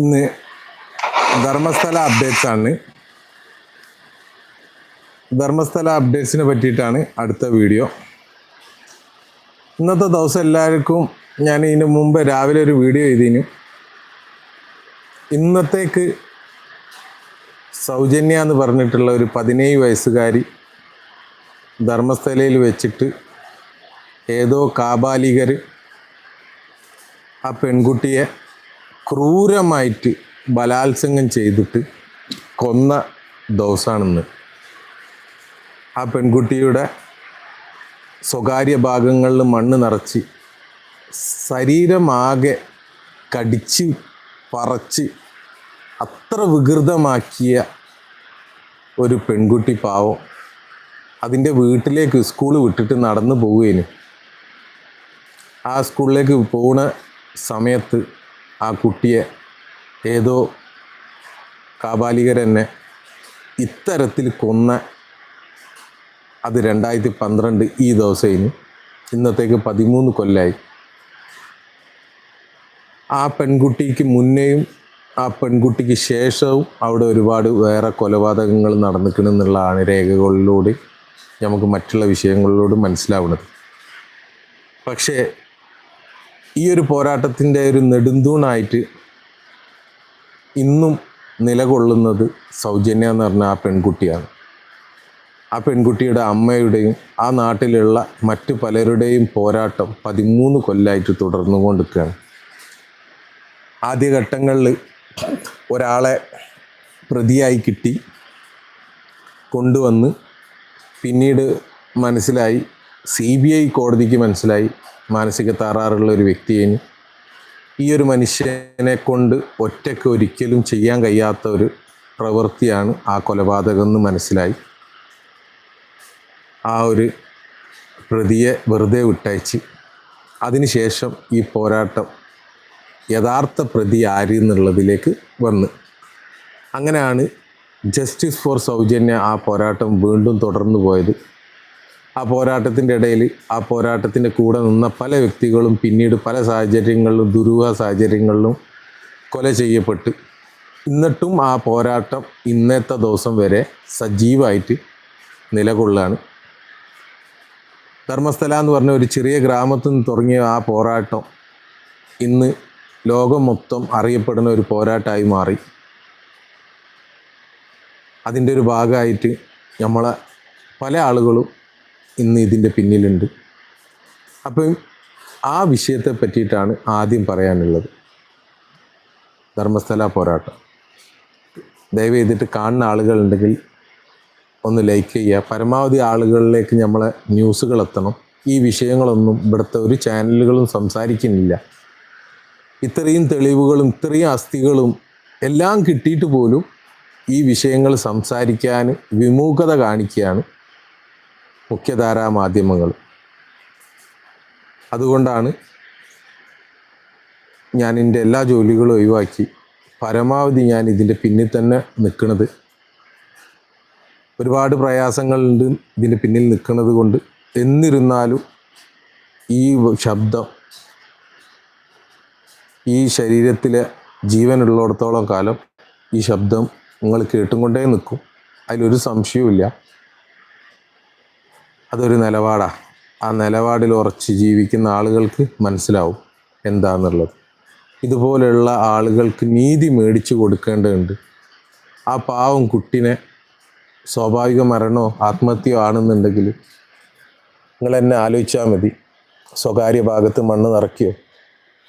ഇന്ന് ധർമ്മസ്ഥല അപ്ഡേറ്റ്സ് ആണ്. ധർമ്മസ്ഥല അപ്ഡേറ്റ്സിനെ പറ്റിയിട്ടാണ് അടുത്ത വീഡിയോ ഇന്നത്തെ ദിവസം എല്ലാവർക്കും ഞാൻ ഇതിന് മുമ്പ് രാവിലെ ഒരു വീഡിയോ ചെയ്തിനു ഇന്നത്തേക്ക് സൗജന്യ എന്ന് പറഞ്ഞിട്ടുള്ള ഒരു പതിനേഴ് വയസ്സുകാരി ധർമ്മസ്ഥലയിൽ വെച്ചിട്ട് ഏതോ കാബാലികർ ആ പെൺകുട്ടിയെ ക്രൂരമായിട്ട് ബലാത്സംഗം ചെയ്തിട്ട് കൊന്ന ദിവസമാണെന്ന്. ആ പെൺകുട്ടിയുടെ സ്വകാര്യ ഭാഗങ്ങളിൽ മണ്ണ് നിറച്ച് ശരീരമാകെ കടിച്ച് പറച്ച് അത്ര വികൃതമാക്കിയ ഒരു പെൺകുട്ടി പാവം അതിന്റെ വീട്ടിലേക്ക് സ്കൂൾ വിട്ടിട്ട് നടന്നു പോവുകയും ആ സ്കൂളിലേക്ക് പോകുന്ന സമയത്ത് ആ കുട്ടിയെ ഏതോ കാബാലികരെന്നെ ഇത്തരത്തിൽ കൊന്ന അത് രണ്ടായിരത്തി പന്ത്രണ്ട് ഈ ദിവസം ഇന്നത്തേക്ക് പതിമൂന്ന് കൊല്ലായി. ആ പെൺകുട്ടിക്ക് മുന്നേയും ആ പെൺകുട്ടിക്ക് ശേഷവും അവിടെ ഒരുപാട് വേറെ കൊലപാതകങ്ങൾ നടന്നിക്കണമെന്നുള്ളതാണ് രേഖകളിലൂടെ നമുക്ക് മറ്റുള്ള വിഷയങ്ങളിലൂടെ മനസ്സിലാവുന്നത്. പക്ഷേ ഈ ഒരു പോരാട്ടത്തിന്റെ ഒരു നെടുന്തൂണായിട്ട് ഇന്നും നിലകൊള്ളുന്നത് സൗജന്യ എന്ന് പറഞ്ഞ ആ പെൺകുട്ടിയാണ്. ആ പെൺകുട്ടിയുടെ അമ്മയുടെയും ആ നാട്ടിലുള്ള മറ്റു പലരുടെയും പോരാട്ടം പതിമൂന്ന് കൊല്ലമായിട്ട് തുടർന്നുകൊണ്ടിരിക്കുകയാണ് ആദ്യഘട്ടങ്ങളിൽ ഒരാളെ പ്രതിയായി കിട്ടി കൊണ്ടുവന്ന് പിന്നീട് മനസ്സിലായി സി ബി ഐ കോടതിക്ക് മനസ്സിലായി മാനസിക താറാറുള്ള ഒരു വ്യക്തിയും ഈ ഒരു മനുഷ്യനെ കൊണ്ട് ഒറ്റയ്ക്ക് ഒരിക്കലും ചെയ്യാൻ കഴിയാത്ത ഒരു പ്രവൃത്തിയാണ് ആ കൊലപാതകം എന്ന് മനസ്സിലായി. ആ ഒരു പ്രതിയെ വെറുതെ വിട്ടയച്ച്. അതിനുശേഷം ഈ പോരാട്ടം യഥാർത്ഥ പ്രതി ആര് എന്നുള്ളതിലേക്ക് വന്ന്. അങ്ങനെയാണ് ജസ്റ്റിസ് ഫോർ സൗജന്യ ആ പോരാട്ടം വീണ്ടും തുടർന്നു പോയത്. ആ പോരാട്ടത്തിന്റെ ഇടയിൽ ആ പോരാട്ടത്തിന്റെ കൂടെ നിന്ന പല വ്യക്തികളും പിന്നീട് പല സാഹചര്യങ്ങളിലും ദുരൂഹ സാഹചര്യങ്ങളിലും കൊല ചെയ്യപ്പെട്ട്. എന്നിട്ടും ആ പോരാട്ടം ഇന്നത്തെ ദിവസം വരെ സജീവമായിട്ട് നിലകൊള്ളാണ് ധർമ്മസ്ഥല എന്ന് പറഞ്ഞ ഒരു ചെറിയ ഗ്രാമത്തിൽ നിന്ന് തുടങ്ങിയ ആ പോരാട്ടം ഇന്ന് ലോകം മൊത്തം അറിയപ്പെടുന്ന ഒരു പോരാട്ടമായി മാറി. അതിന്റെ ഒരു ഭാഗമായിട്ട് നമ്മളെ പല ആളുകളും ഇന്ന് ഇതിന്റെ പിന്നിലുണ്ട്. അപ്പം ആ വിഷയത്തെ പറ്റിയിട്ടാണ് ആദ്യം പറയാനുള്ളത്. ധർമ്മസ്ഥല പോരാട്ടം. ദയവ് ചെയ്തിട്ട് കാണുന്ന ആളുകളുണ്ടെങ്കിൽ ഒന്ന് ലൈക്ക് ചെയ്യുക. പരമാവധി ആളുകളിലേക്ക് നമ്മളെ ന്യൂസുകൾ എത്തണം. ഈ വിഷയങ്ങളൊന്നും ഇവിടുത്തെ ഒരു ചാനലുകളും സംസാരിക്കുന്നില്ല. ഇത്രയും തെളിവുകളും ഇത്രയും അസ്ഥികളും എല്ലാം കിട്ടിയിട്ട് പോലും ഈ വിഷയങ്ങൾ സംസാരിക്കാൻ വിമുഖത കാണിക്കുകയാണ് മുഖ്യധാരാ മാധ്യമങ്ങൾ. അതുകൊണ്ടാണ് ഞാൻ എന്റെ എല്ലാ ജോലികളും ഒഴിവാക്കി പരമാവധി ഞാൻ ഇതിന്റെ പിന്നിൽ തന്നെ നിൽക്കുന്നത്. ഒരുപാട് പ്രയാസങ്ങളുണ്ട് ഇതിന്റെ പിന്നിൽ നിൽക്കുന്നത് കൊണ്ട്. എന്നിരുന്നാലും ഈ ശബ്ദം ഈ ശരീരത്തിലെ ജീവനുള്ളിടത്തോളം കാലം ഈ ശബ്ദം നിങ്ങൾ കേട്ടുകൊണ്ടേ നിൽക്കും. അതിലൊരു സംശയവുമില്ല. അതൊരു നിലപാടാണ് ആ നിലപാടിൽ ഉറച്ച് ജീവിക്കുന്ന ആളുകൾക്ക് മനസ്സിലാവും എന്താണെന്നുള്ളത് ഇതുപോലെയുള്ള ആളുകൾക്ക് നീതി മേടിച്ചു കൊടുക്കേണ്ടതുണ്ട്. ആ പാവം കുട്ടിനെ സ്വാഭാവിക മരണമോ ആത്മഹത്യയോ ആണെന്നുണ്ടെങ്കിൽ നിങ്ങൾ എന്നെ ആലോചിച്ചാൽ മതി. സ്വകാര്യ ഭാഗത്ത് മണ്ണ് നിറയ്ക്കുകയോ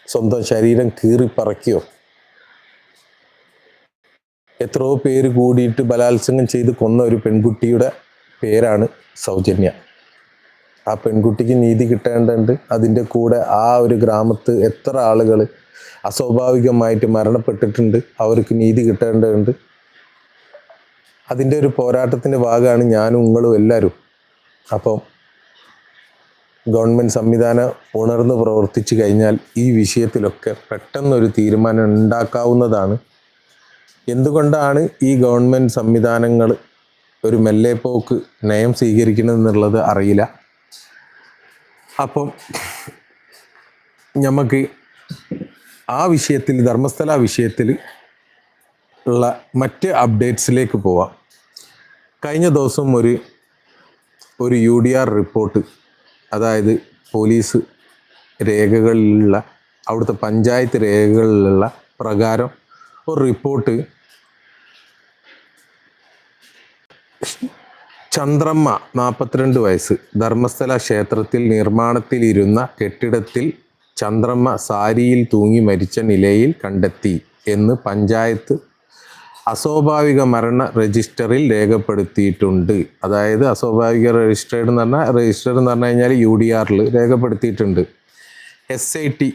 സ്വന്തം ശരീരം കീറിപ്പറയ്ക്കുകയോ. എത്രയോ പേര് കൂടിയിട്ട് ബലാത്സംഗം ചെയ്ത് കൊന്ന ഒരു പെൺകുട്ടിയുടെ പേരാണ് സൗജന്യ. ആ പെൺകുട്ടിക്ക് നീതി കിട്ടേണ്ടതുണ്ട്. അതിന്റെ കൂടെ ആ ഒരു ഗ്രാമത്ത് എത്ര ആളുകൾ അസ്വാഭാവികമായിട്ട് മരണപ്പെട്ടിട്ടുണ്ട് അവർക്ക് നീതി കിട്ടേണ്ടതുണ്ട്. അതിന്റെ ഒരു പോരാട്ടത്തിന്റെ ഭാഗമാണ് ഞാനും നിങ്ങളും എല്ലാവരും. അപ്പം ഗവൺമെന്റ് സംവിധാനം ഉണർന്ന് പ്രവർത്തിച്ചു കഴിഞ്ഞാൽ ഈ വിഷയത്തിലൊക്കെ പെട്ടെന്നൊരു തീരുമാനം ഉണ്ടാക്കാവുന്നതാണ്. എന്തുകൊണ്ടാണ് ഈ ഗവൺമെന്റ് സംവിധാനങ്ങൾ ഒരു മെല്ലെപ്പോക്ക് നയം സ്വീകരിക്കണമെന്നുള്ളത് അറിയില്ല. അപ്പം നമുക്ക് ആ വിഷയത്തിൽ ധർമ്മസ്ഥല വിഷയത്തിൽ ഉള്ള മറ്റ് അപ്ഡേറ്റ്സിലേക്ക് പോവാം. കഴിഞ്ഞ ദിവസം ഒരു ഒരു യു ഡി ആർ റിപ്പോർട്ട് അതായത് പോലീസ് രേഖകളിലുള്ള അവിടുത്തെ പഞ്ചായത്ത് രേഖകളിലുള്ള പ്രകാരം ഒരു റിപ്പോർട്ട് ചന്ദ്രമ്മ നാൽപ്പത്തിരണ്ട് വയസ്സ്. ധർമ്മസ്ഥല ക്ഷേത്രത്തിൽ നിർമ്മാണത്തിലിരുന്ന കെട്ടിടത്തിൽ ചന്ദ്രമ്മ സാരിയിൽ തൂങ്ങി മരിച്ച നിലയിൽ കണ്ടെത്തി എന്ന് പഞ്ചായത്ത് അസ്വാഭാവിക മരണ രജിസ്റ്ററിൽ രേഖപ്പെടുത്തിയിട്ടുണ്ട്. അതായത് അസ്വാഭാവിക രജിസ്റ്റേഡ് എന്ന് പറഞ്ഞാൽ രജിസ്റ്റർ എന്ന് പറഞ്ഞു കഴിഞ്ഞാൽ യു ഡി ആറിൽ രേഖപ്പെടുത്തിയിട്ടുണ്ട്. എസ് ഐ ടി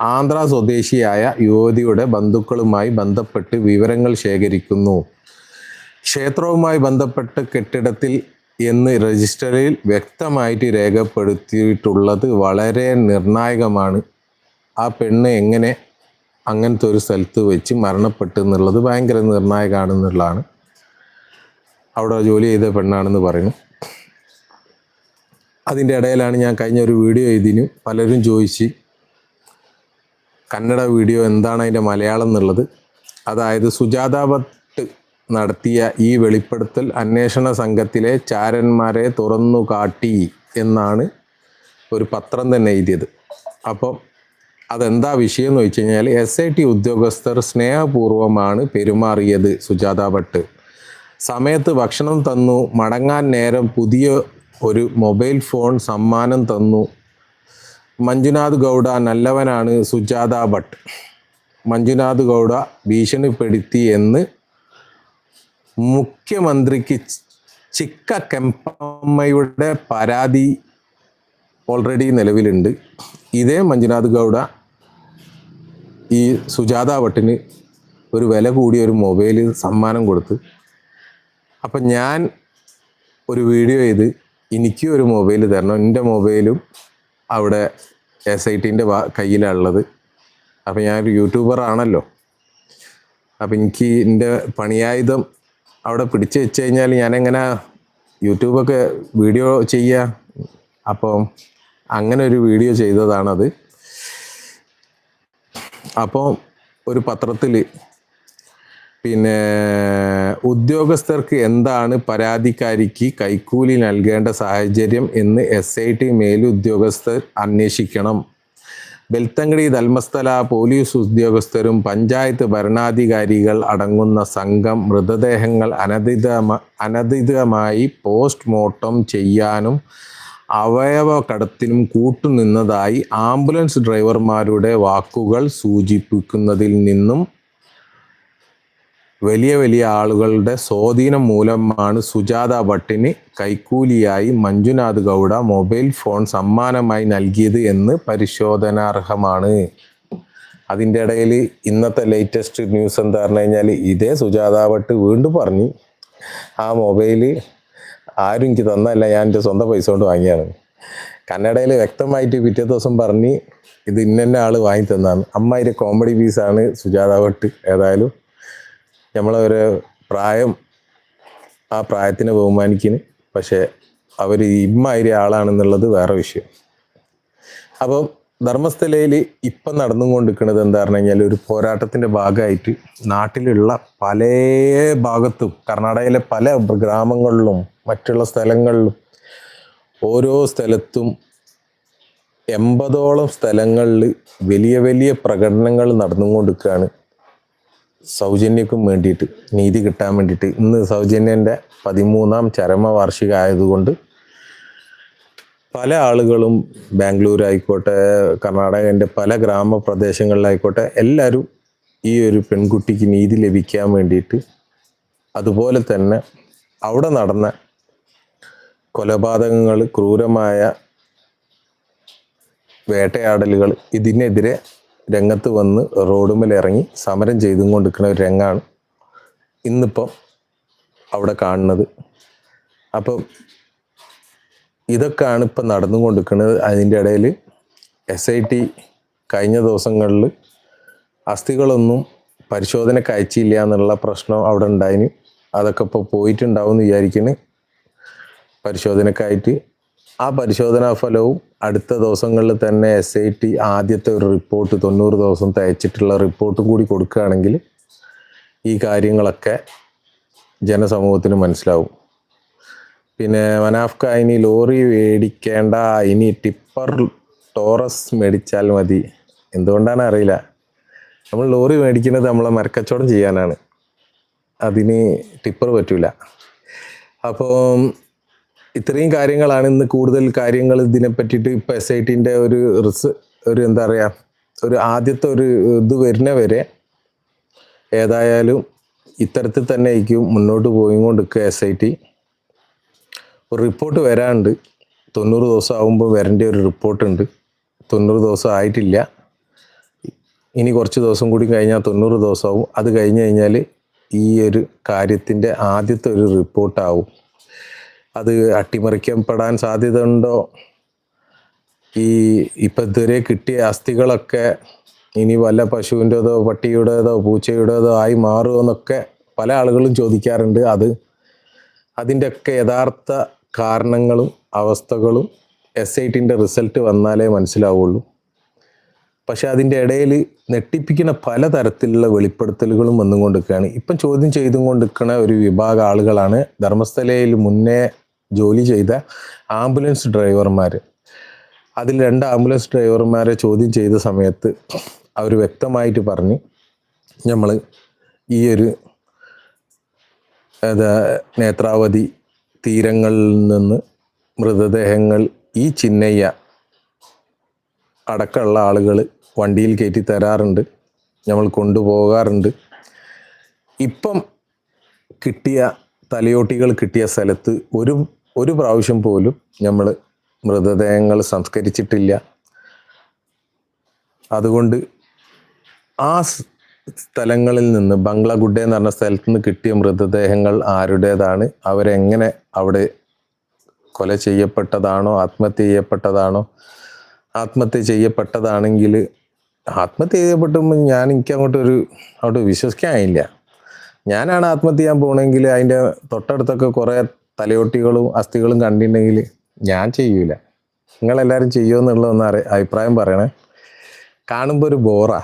ആന്ധ്ര സ്വദേശിയായ യുവതിയുടെ ബന്ധുക്കളുമായി ബന്ധപ്പെട്ട് വിവരങ്ങൾ ശേഖരിക്കുന്നു. ക്ഷേത്രവുമായി ബന്ധപ്പെട്ട കെട്ടിടത്തിൽ എന്ന് രജിസ്റ്ററിൽ വ്യക്തമായിട്ട് രേഖപ്പെടുത്തിയിട്ടുള്ളത് വളരെ നിർണായകമാണ്. ആ പെണ്ണ് എങ്ങനെ അങ്ങനത്തെ ഒരു സ്ഥലത്ത് വെച്ച് മരണപ്പെട്ടു എന്നുള്ളത് ഭയങ്കര നിർണായകമാണെന്നുള്ളതാണ്. അവിടെ ജോലി ചെയ്ത പെണ്ണാണെന്ന് പറയുന്നു. അതിന്റെ ഇടയിലാണ് ഞാൻ കഴിഞ്ഞ ഒരു വീഡിയോ ഇതിന് പലരും ചോദിച്ച് കന്നഡ വീഡിയോ എന്താണ് അതിന്റെ മലയാളം എന്നുള്ളത്. അതായത് സുജാത ഭട്ട് നടത്തിയ ഈ വെളിപ്പെടുത്തൽ അന്വേഷണ സംഘത്തിലെ ചാരന്മാരെ തുറന്നു കാട്ടി എന്നാണ് ഒരു പത്രം തന്നെ എഴുതിയത്. അപ്പം അതെന്താ വിഷയം എന്ന് വെച്ച് കഴിഞ്ഞാൽ എസ് ഐ ടി ഉദ്യോഗസ്ഥർ സ്നേഹപൂർവമാണ് പെരുമാറിയത് സുജാത ഭട്ട്. സമയത്ത് ഭക്ഷണം തന്നു മടങ്ങാൻ നേരം പുതിയ ഒരു മൊബൈൽ ഫോൺ സമ്മാനം തന്നു. മഞ്ജുനാഥ് ഗൗഡ നല്ലവനാണ് സുജാത ഭട്ട്. മഞ്ജുനാഥ് ഗൗഡ ഭീഷണിപ്പെടുത്തി എന്ന് മുഖ്യമന്ത്രിക്ക് ചിക്ക കെമ്പമ്മയുടെ പരാതി ഓൾറെഡി നിലവിലുണ്ട്. ഇതേ മഞ്ജുനാഥ് ഗൗഡ ഈ സുജാത ഭട്ടിന് ഒരു വില കൂടിയ ഒരു മൊബൈൽ സമ്മാനം കൊടുത്ത്. അപ്പം ഞാൻ ഒരു വീഡിയോ ചെയ്ത് എനിക്കും ഒരു മൊബൈൽ തരണം. എന്റെ മൊബൈലും അവിടെ എസ് ഐ ടിന്റെ കയ്യിലുള്ളത് അപ്പം ഞാനൊരു യൂട്യൂബർ ആണല്ലോ. അപ്പം എനിക്ക് എന്റെ പണിയായുധം അവിടെ പിടിച്ചു വെച്ച് കഴിഞ്ഞാൽ ഞാനെങ്ങനെ യൂട്യൂബൊക്കെ വീഡിയോ ചെയ്യുക? അപ്പം അങ്ങനെ ഒരു വീഡിയോ ചെയ്തതാണത്. അപ്പോൾ ഒരു പത്രത്തിൽ പിന്നെ ഉദ്യോഗസ്ഥർക്ക് എന്താണ് പരാതിക്കാരിക്ക് കൈക്കൂലി നൽകേണ്ട സാഹചര്യം എന്ന് എസ് ഐ ടി മേലുദ്യോഗസ്ഥർ അന്വേഷിക്കണം. ബെൽത്തങ്കടി ധർമ്മസ്ഥല പോലീസ് ഉദ്യോഗസ്ഥരും പഞ്ചായത്ത് ഭരണാധികാരികൾ അടങ്ങുന്ന സംഘം മൃതദേഹങ്ങൾ അനധിതമ അനധിതമായി പോസ്റ്റ്മോർട്ടം ചെയ്യാനും അവയവ കടത്തിനും കൂട്ടുനിന്നതായി ആംബുലൻസ് ഡ്രൈവർമാരുടെ വാക്കുകൾ സൂചിപ്പിക്കുന്നതിൽ നിന്നും വലിയ വലിയ ആളുകളുടെ സ്വാധീനം മൂലമാണ് സുജാത ഭട്ടിന് കൈക്കൂലിയായി മഞ്ജുനാഥ് ഗൗഡ മൊബൈൽ ഫോൺ സമ്മാനമായി നൽകിയത് എന്ന് പരിശോധനാർഹമാണ്. അതിന്റെ ഇടയിൽ ഇന്നത്തെ ലേറ്റസ്റ്റ് ന്യൂസ് എന്താ പറഞ്ഞു കഴിഞ്ഞാൽ ഇതേ സുജാത ഭട്ട് വീണ്ടും പറഞ്ഞു ആ മൊബൈൽ ആരും എനിക്ക് തന്നല്ല ഞാൻ എന്റെ സ്വന്തം പൈസ കൊണ്ട് വാങ്ങിയാണ് കന്നഡയിൽ വ്യക്തമായിട്ട് പിറ്റേ ദിവസം പറഞ്ഞ് ഇത് ഇന്ന ആൾ വാങ്ങി തന്നാണ് അമ്മായിരെ കോമഡി പീസാണ് സുജാത ഭട്ട് ഏതായാലും നമ്മളൊരു പ്രായം ആ പ്രായത്തിനെ ബഹുമാനിക്കുന്നു. പക്ഷേ അവർ ഇമ്മാതിരി ആളാണെന്നുള്ളത് വേറെ വിഷയം. അപ്പം ധർമ്മസ്ഥലയിൽ ഇപ്പം നടന്നുകൊണ്ടിരിക്കുന്നത് എന്താ പറഞ്ഞു കഴിഞ്ഞാൽ ഒരു പോരാട്ടത്തിന്റെ ഭാഗമായിട്ട് നാട്ടിലുള്ള പല ഭാഗത്തും കർണാടകയിലെ പല ഗ്രാമങ്ങളിലും മറ്റുള്ള സ്ഥലങ്ങളിലും ഓരോ സ്ഥലത്തും എൺപതോളം സ്ഥലങ്ങളിൽ വലിയ വലിയ പ്രകടനങ്ങൾ നടന്നുകൊണ്ടിരിക്കുകയാണ്. സൗജന്യക്കും വേണ്ടിയിട്ട് നീതി കിട്ടാൻ വേണ്ടിയിട്ട് ഇന്ന് സൗജന്യന്റെ പതിമൂന്നാം ചരമ വാർഷിക ആയതുകൊണ്ട് പല ആളുകളും ബാംഗ്ലൂർ ആയിക്കോട്ടെ കർണാടകന്റെ പല ഗ്രാമപ്രദേശങ്ങളിലായിക്കോട്ടെ എല്ലാവരും ഈ ഒരു പെൺകുട്ടിക്ക് നീതി ലഭിക്കാൻ വേണ്ടിയിട്ട് അതുപോലെ തന്നെ അവിടെ നടന്ന കൊലപാതകങ്ങൾ ക്രൂരമായ വേട്ടയാടലുകൾ ഇതിനെതിരെ രംഗത്ത് വന്ന് റോഡുമേൽ ഇറങ്ങി സമരം ചെയ്തും കൊണ്ടിരിക്കുന്ന ഒരു രംഗമാണ് ഇന്നിപ്പം അവിടെ കാണുന്നത്. അപ്പം ഇതൊക്കെയാണ് ഇപ്പം നടന്നുകൊണ്ടിരിക്കുന്നത്. അതിന്റെ ഇടയിൽ എസ് ഐ ടി കഴിഞ്ഞ ദിവസങ്ങളിൽ അസ്ഥികളൊന്നും പരിശോധനയ്ക്ക് അയച്ചില്ല എന്നുള്ള പ്രശ്നം അവിടെ ഉണ്ടായിന്. അതൊക്കെ ഇപ്പോൾ പോയിട്ടുണ്ടാവും എന്ന് വിചാരിക്കണേ. പരിശോധനക്കായിട്ട് ആ പരിശോധനാ ഫലവും അടുത്ത ദിവസങ്ങളിൽ തന്നെ എസ് ഐ ടി ആദ്യത്തെ ഒരു റിപ്പോർട്ട് തൊണ്ണൂറ് ദിവസം തയച്ചിട്ടുള്ള റിപ്പോർട്ടും കൂടി കൊടുക്കുകയാണെങ്കിൽ ഈ കാര്യങ്ങളൊക്കെ ജനസമൂഹത്തിന് മനസ്സിലാവും. പിന്നെ മനാഫ്ക ഇനി ലോറി മേടിക്കേണ്ട ഇനി ടിപ്പർ ടോറസ് മേടിച്ചാൽ മതി. എന്തുകൊണ്ടാണ് അറിയില്ല. നമ്മൾ ലോറി മേടിക്കുന്നത് നമ്മളെ മരക്കച്ചവടം ചെയ്യാനാണ്. അതിന് ടിപ്പർ പറ്റില്ല അപ്പോൾ ഇത്രയും കാര്യങ്ങളാണ് ഇന്ന് കൂടുതൽ കാര്യങ്ങൾ ഇതിനെ പറ്റിയിട്ട് ഇപ്പം എസ് ഐ ടിന്റെ ഒരു റിസ് ഒരു എന്താ പറയുക ഒരു ആദ്യത്തെ ഒരു ഇത് വരുന്ന വരെ ഏതായാലും ഇത്തരത്തിൽ തന്നെ ആയിരിക്കും മുന്നോട്ട് പോയിക്കൊണ്ടിരിക്കുക എസ് ഐ ടി ഒരു റിപ്പോർട്ട് വരാണ്ട്. തൊണ്ണൂറ് ദിവസം ആകുമ്പോൾ വരേണ്ട ഒരു റിപ്പോർട്ടുണ്ട്. തൊണ്ണൂറ് ദിവസം ആയിട്ടില്ല. ഇനി കുറച്ച് ദിവസം കൂടി കഴിഞ്ഞാൽ തൊണ്ണൂറ് ദിവസമാവും അത് കഴിഞ്ഞ് കഴിഞ്ഞാൽ ഈ ഒരു കാര്യത്തിന്റെ ആദ്യത്തെ ഒരു റിപ്പോർട്ടാവും. അത് അട്ടിമറിക്കപ്പെടാൻ സാധ്യത ഉണ്ടോ ഈ ഇപ്പം ഇതുവരെ കിട്ടിയ അസ്ഥികളൊക്കെ ഇനി വല്ല പശുവിന്റെതോ പട്ടിയുടേതോ പൂച്ചയുടേതോ ആയി മാറുമോ എന്നൊക്കെ പല ആളുകളും ചോദിക്കാറുണ്ട്. അത് അതിന്റെയൊക്കെ യഥാർത്ഥ കാരണങ്ങളും അവസ്ഥകളും എസ് ഐ ടിന്റെ റിസൾട്ട് വന്നാലേ മനസ്സിലാവുള്ളൂ. പക്ഷെ അതിന്റെ ഇടയിൽ നെട്ടിപ്പിക്കുന്ന പല തരത്തിലുള്ള വെളിപ്പെടുത്തലുകളും വന്നുകൊണ്ടിരിക്കുകയാണ്. ഇപ്പം ചോദ്യം ചെയ്തുകൊണ്ടിരിക്കുന്ന ഒരു വിഭാഗം ആളുകളാണ്. ധർമ്മസ്ഥലയിൽ മുന്നേ ജോലി ചെയ്ത ആംബുലൻസ് ഡ്രൈവർമാർ അതിൽ രണ്ട് ആംബുലൻസ് ഡ്രൈവർമാരെ ചോദ്യം ചെയ്ത സമയത്ത് അവർ വ്യക്തമായിട്ട് പറഞ്ഞ് നമ്മൾ ഈ ഒരു നേത്രാവതി തീരങ്ങളിൽ നിന്ന് മൃതദേഹങ്ങൾ ഈ ചിന്നയ്യ അടക്കമുള്ള ആളുകൾ വണ്ടിയിൽ കയറ്റി തരാറുണ്ട് നമ്മൾ കൊണ്ടുപോകാറുണ്ട്. ഇപ്പം കിട്ടിയ തലയോട്ടികൾ കിട്ടിയ സ്ഥലത്ത് ഒരു ഒരു പ്രാവശ്യം പോലും നമ്മൾ മൃതദേഹങ്ങൾ സംസ്കരിച്ചിട്ടില്ല. അതുകൊണ്ട് ആ സ്ഥലങ്ങളിൽ നിന്ന് ബംഗ്ലാഗുഡ എന്ന് പറഞ്ഞ സ്ഥലത്ത് നിന്ന് കിട്ടിയ മൃതദേഹങ്ങൾ ആരുടേതാണ്? അവരെങ്ങനെ അവിടെ കൊല ചെയ്യപ്പെട്ടതാണോ? ആത്മഹത്യ ചെയ്യപ്പെട്ടതാണോ? ആത്മഹത്യ ചെയ്യപ്പെട്ടതാണെങ്കിൽ ആത്മഹത്യ ചെയ്യപ്പെട്ടുമ്പോൾ ഞാൻ എനിക്ക് അങ്ങോട്ടൊരു അങ്ങോട്ട് വിശ്വസിക്കാനില്ല ഞാനാണ് ആത്മഹത്യ ചെയ്യാൻ പോകണമെങ്കിൽ അതിന്റെ തൊട്ടടുത്തൊക്കെ കുറേ തലയൊട്ടികളും അസ്ഥികളും കണ്ടിട്ടുണ്ടെങ്കിൽ ഞാൻ ചെയ്യൂല. നിങ്ങളെല്ലാവരും ചെയ്യുമെന്നുള്ളതൊന്ന് അറി അഭിപ്രായം പറയണേ. കാണുമ്പോൾ ഒരു ബോറാ.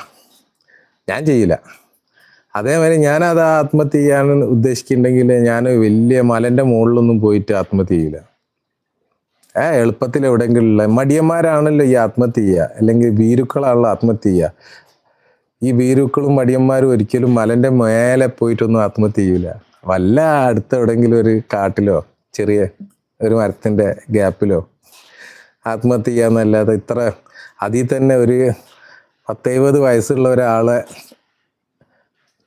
ഞാൻ ചെയ്യില്ല അതേമാതിരി ഞാനത് ആത്മഹത്യ ചെയ്യാൻ ഉദ്ദേശിക്കുന്നുണ്ടെങ്കിൽ ഞാൻ വലിയ മലന്റെ മുകളിലൊന്നും പോയിട്ട് ആത്മഹത്യ ചെയ്യില്ല ഏ എളുപ്പത്തിൽ എവിടെയെങ്കിലും ഉള്ള മടിയന്മാരാണല്ലോ ഈ ആത്മഹത്യ ചെയ്യുക അല്ലെങ്കിൽ ഭീരുക്കളാണല്ലോ ആത്മഹത്യ ചെയ്യുക ഈ ഭീരുക്കളും മടിയന്മാരും ഒരിക്കലും മലന്റെ മേലെ പോയിട്ടൊന്നും ആത്മഹത്യ ചെയ്യൂല. വല്ല അടുത്ത് എവിടെയെങ്കിലും ഒരു കാട്ടിലോ ചെറിയ ഒരു മരത്തിന്റെ ഗ്യാപ്പിലോ ആത്മഹത്യ ചെയ്യാന്നല്ലാതെ ഇത്ര അതിൽ തന്നെ ഒരു പത്തെഴുപത് വയസ്സുള്ള ഒരാളെ